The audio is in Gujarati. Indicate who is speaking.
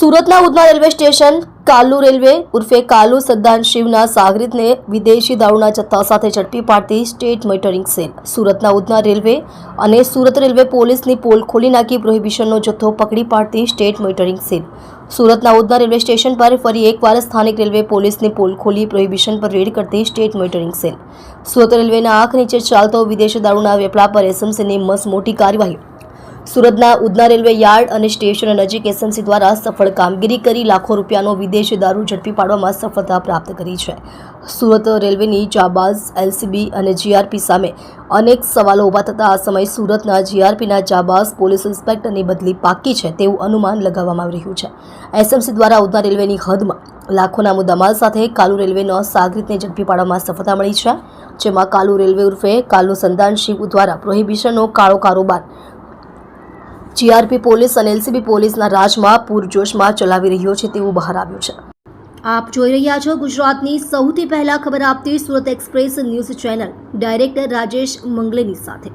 Speaker 1: સુરતના Udhna railway station Kalu railway ઉર્ફે કાલુ સદ્દાન શિવના સાગરીતને વિદેશી દારૂના જથ્થા સાથે ઝડપી પાડતી સ્ટેટ મોનિટરિંગ સેલ. સુરતના ઉધના રેલવે અને સુરત રેલવે પોલીસની પોલ ખોલી નાખી પ્રોહિબિશનનો જથ્થો પકડી પાડતી સ્ટેટ મોનિટરિંગ સેલ. સુરતના ઉધના રેલવે સ્ટેશન પર ફરી એકવાર સ્થાનિક રેલવે પોલીસની પોલ ખોલી પ્રોહિબિશન પર રેડ કરતી સ્ટેટ મોનિટરિંગ સેલ. સુરત રેલવેના આંખ નીચે ચાલતો વિદેશી દારૂના વેપલા પર એસએમસીની મસ મોટી કાર્યવાહી સુરતના ઉધના રેલવે યાર્ડ અને સ્ટેશન નજીક એસએમસી દ્વારા સફળ કામગીરી કરી લાખો રૂપિયાનો વિદેશી દારૂ ઝડપી પાડવામાં સફળતા પ્રાપ્ત કરી છે. સુરત રેલવેની જાબાઝ એલસીબી અને જીઆરપી સામે અનેક સવાલો ઊભા થતા આ સમયે સુરતના જીઆરપીના જાબાઝ પોલીસ ઇન્સ્પેક્ટરની બદલી પાકી છે તેવું અનુમાન લગાવવામાં આવી રહ્યું છે. એસએમસી દ્વારા ઉધના રેલવેની હદમાં લાખોના મુદ્દામાલ સાથે કાલુ રેલવેનો સાગરીતને ઝડપી પાડવામાં સફળતા મળી છે, જેમાં કાલુ રેલવે ઉર્ફે કાલુ સંધાન શિવ દ્વારા પ્રોહિબિશનનો કાળો કારોબાર જીઆરપી પોલીસ અને એલસીબી પોલીસના રાજમાં પૂરજોશમાં ચલાવી રહ્યો છે તેવું બહાર આવ્યું છે. આપ જોઈ રહ્યા છો ગુજરાતની સૌથી પહેલા ખબર આપતી Surat express news channel. Director Rajesh મંગલેની સાથે.